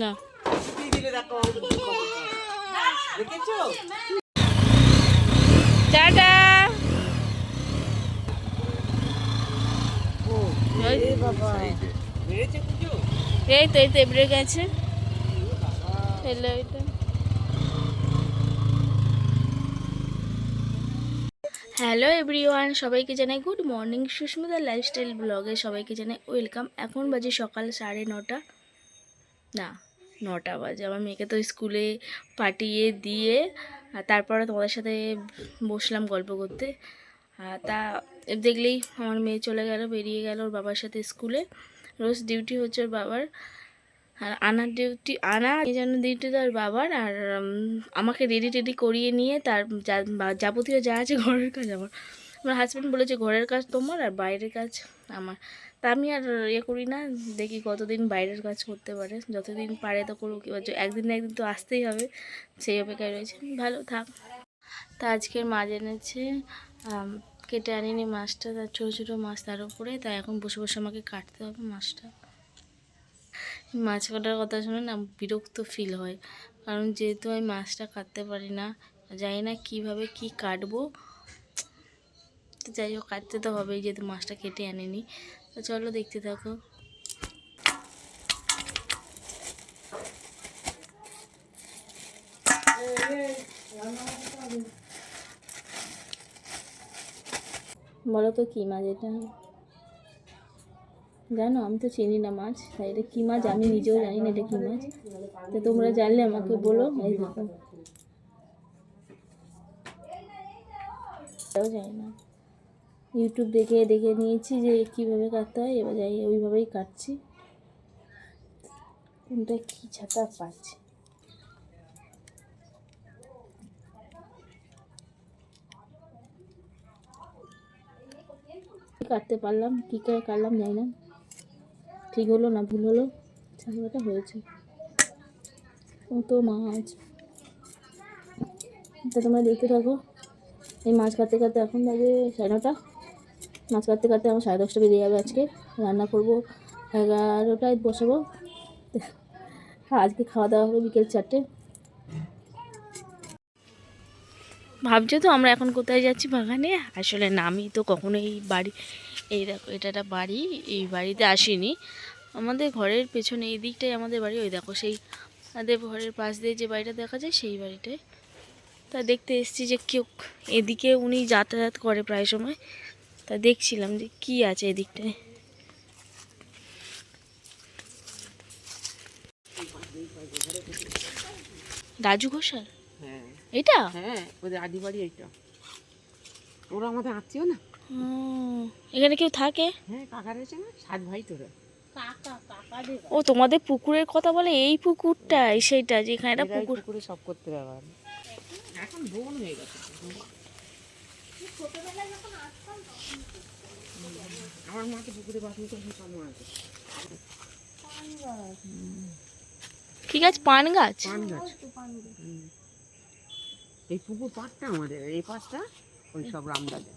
না। টাটা। এই তো এই তো এবারে গেছে এটা হ্যালো এভরিওয়ান সবাইকে জানাই গুড মর্নিং সুস্মিতা লাইফস্টাইল ব্লগে সবাইকে জানাই ওয়েলকাম এখন বাজে সকাল সাড়ে নটা। না, নটা বাজে। আমার মেয়েকে তো স্কুলে পাঠিয়ে দিয়ে তারপরে তোমাদের সাথে বসলাম গল্প করতে। তা দেখলেই আমার মেয়ে চলে গেল, বেরিয়ে গেল ওর বাবার সাথে স্কুলে। রোজ ডিউটি হচ্ছে ওর বাবার। আর আনার ডিউটি, আনা এই জন্য ডিউটি তার বাবার। আর আমাকে রেডি টেডি করিয়ে নিয়ে তার যাবতীয় যা আছে ঘরের কাজ আমার। আমার হাজব্যান্ড বলেছে, ঘরের কাজ তোমার আর বাইরের কাজ আমার। তা আমি আর ইয়ে করি না, দেখি কতদিন বাইরের কাজ করতে পারে। যতদিন পারে তো করুক একদিন না একদিন তো আসতেই হবে, সেই অপেক্ষায় রয়েছে। ভালো, থাক। তা আজকের মাছ এনেছে কেটে আনিনি মাছটা, তার ছোটো ছোটো মাছ তার উপরে তাই এখন বসে বসে আমাকে কাটতে হবে মাছটা। মাছ কাটার কথা শুনে না বিরক্ত ফিল হয়, কারণ যেহেতু আমি মাছটা কাটতে পারি না, জানি না কীভাবে কি কাটবো। তো যাই হোক কাটতে তো হবেই, যেহেতু মাছটা কেটে আনিনি। তো চলো দেখতে থাকো। বলো তো, কী মাছ এটা? জানো, আমি তো চিনি না মাছ। তাই এটা কী মাছ? আমি নিজেও জানি না এটা কী মাছ। তো তোমরা জানলে আমাকে বলো, এই দেখো। জানি না। ইউটিউব দেখে দেখে নিয়েছি যে কীভাবে কাটতে হয়, এবার যাই, ওইভাবেই কাটছি। কোনটা কী ছাতা পাচ্ছি? কাটতে পারলাম, কী করে কাটলাম জানি না। ঠিক হলো না ভুল হলো? ছাগলটা হয়েছে। কত মাছ। তা তোমরা দেখতে থাকো। এই মাছ কাটতে কাটতে এখন বাজে সাড়ে নটা। মাছ কাটতে কাটতে আমার সাড়ে দশটা বেজে যাবে আজকে। রান্না করব, এগারোটায় বসাবো। আজকে খাওয়া দাওয়া হবে বিকেল চারটে। ভাবছ তো আমরা এখন কোথায় যাচ্ছি বাগানে? আসলে না আমি তো কখনো এই বাড়ি, এই দেখো, এটা একটা বাড়ি, এই বাড়িতে আসিনি। আমাদের ঘরের পেছনে এই দিকটাই আমাদের বাড়ি, ওই দেখো সেই আমাদের ঘরের পাশ দিয়ে যে বাড়িটা দেখা যায়, সেই বাড়িটায় তা দেখতে এসেছি যে কেউ, এদিকে উনি যাতায়াত করে প্রায় সময়। তা দেখছিলাম যে কি আছে এদিকটায়। রাজু ঘোষাল? হ্যাঁ। এটা? হ্যাঁ ওদের আদি বাড়ি এইটা। ওরা আমাদের আত্মীয় না? এখানে কেউ থাকে? হ্যাঁ কাকা রয়েছে না? সাত ভাই তোরা। ও তোমাদের পুকুরের কথা বলে এই পুকুরটাই সেইটা যেখানে একটা পুকুর। পুকুরে সব করতে ব্যবহার। এখন বোন হয়ে গেছে। আমার মাকে পুকুরে বাথরুম করে সব আছে ঠিক আছে পান গাছ? পান গাছ। এই পুকুর পাড়টা আমাদের এই পাশটা ওই সব রামদাদের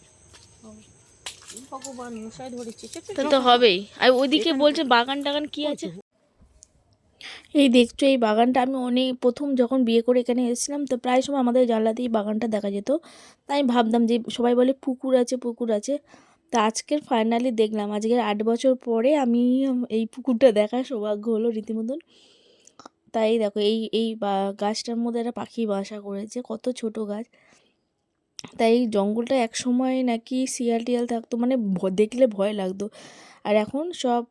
ভগবান মশাই ধরেছে তা তো হবেই। আর ওইদিকে বলছে বাগান টাগান কি আছে? এই দেখছ এই বাগানটা আমি অনেক প্রথম যখন বিয়ে করে এখানে এসেছিলাম তো প্রায় সময় আমাদের জানলাতেই বাগানটা দেখা যেত। তাই আমি ভাবতাম যে সবাই বলে পুকুর আছে পুকুর আছে। তা আজকের ফাইনালি দেখলাম। আজকের আট বছর পরে আমি এই পুকুরটা দেখার সৌভাগ্য হলো রীতিমতন। তাই দেখো, এই এই গাছটার মধ্যে একটা পাখি বাসা করেছে, কত ছোট গাছ। তাই জঙ্গলটা এক সময় নাকি শিয়াল টিয়াল থাকতো মানে দেখলে ভয় লাগতো। আর এখন সব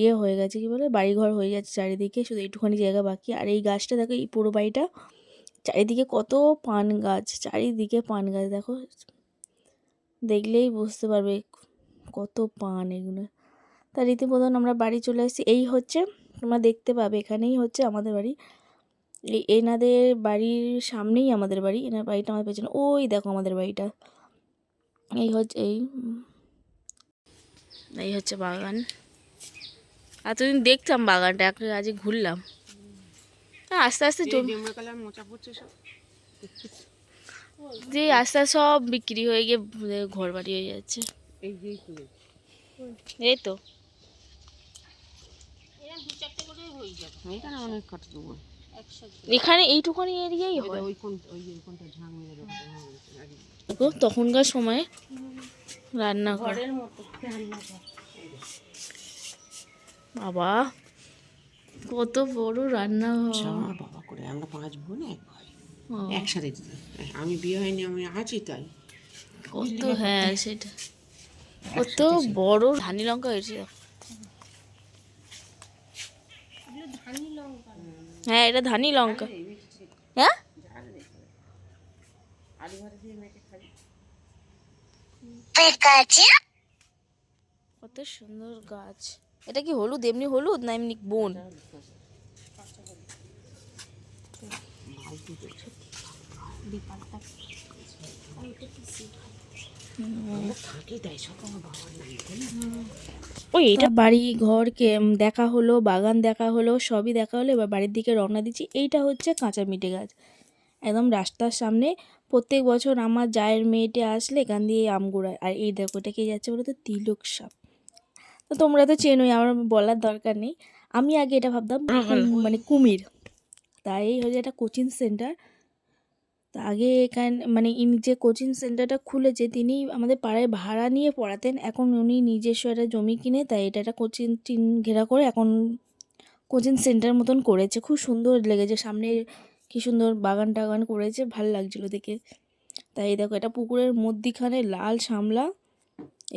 ইয়ে হয়ে গেছে, কি বলে, বাড়িঘর হয়ে যাচ্ছে চারিদিকে, শুধু এইটুখানি জায়গা বাকি। আর এই গাছটা দেখো, এই পুরো বাড়িটা, চারিদিকে কত পান গাছ, চারিদিকে পান গাছ, দেখো। দেখলেই বুঝতে পারবে কত পান এগুলো। তা রীতিমতন আমরা বাড়ি চলে আসছি। এই হচ্ছে তোমরা দেখতে পাবে এখানেই হচ্ছে আমাদের বাড়ি। এই এনাদের বাড়ির সামনেই আমাদের বাড়ি। এনার বাড়িটা আমাদের পেছনে। ওই দেখো আমাদের বাড়িটা। এই হচ্ছে এই এই হচ্ছে বাগান। এতদিন দেখতাম বাগানটা এখন আজ ঘুরলাম। আস্তে আস্তে মোচা পড়ছে সব। যে আস্তে সব বিক্রি হয়ে গিয়ে ঘর বাড়ি হয়ে যাচ্ছে। এই তো। এখানে এইটুখানি এরিয়াই হয়। ওই কোন ওই যে কোনটা ঝাং মেরে রাখতে হবে দেখো তখনকার সময়ে রান্নাঘর। বাবা কত বড় আমার বাবা করে আমরা পাঁচ বোন এক একসাথে দিতে। আমি বিয়ে হয়নি আমি আছি তাই। কত হ্যাঁ সেটা। কত বড় ধানি লঙ্কা হয়েছে। হ্যাঁ এটা ধানি লঙ্কা। হ্যাঁ? কত সুন্দর গাছ। এটা কি হলুদ? এমনি হলুদ না এমনি বন থাকি তাই সব আমার বাবার নাই ওই এটা বাড়ি ঘরকে দেখা হলো বাগান দেখা হলো সবই দেখা হলো এবার বাড়ির দিকে রওনা দিচ্ছি। এইটা হচ্ছে কাঁচা মিটে গাছ। একদম রাস্তার সামনে। প্রত্যেক বছর আমার জায়ের মেয়েটে আসলে এখান দিয়ে আম কুড়ায় আর এই দেখো এটা কে যাচ্ছে বলো তো তিলক সাপ তো তোমরা তো চেনোই আমার বলার দরকার নেই। আমি আগে এটা ভাবতাম মানে কুমির। তাই এই হচ্ছে একটা কোচিং সেন্টার তা আগে এখান মানে ইনি যে কোচিং সেন্টারটা খুলেছে, তিনি আমাদের পাড়ায় ভাড়া নিয়ে পড়াতেন। এখন উনি নিজস্ব একটা জমি কিনে, তাই এটা একটা কোচিং টিন ঘেরা করে এখন কোচিং সেন্টার মতন করেছে। খুব সুন্দর লেগেছে, সামনে কি সুন্দর বাগান টাগান করেছে, ভালো লাগছিল দেখে। তাই দেখো, এটা পুকুরের মধ্যিখানে লাল সামলা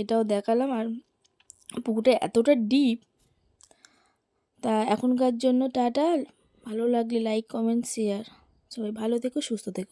এটাও দেখালাম। আর পুকুরটা এতটা ডিপ তা এখনকার জন্য টাটা। ভালো লাগলে লাইক কমেন্ট শেয়ার সবাই ভালো থেকো সুস্থ থেকো।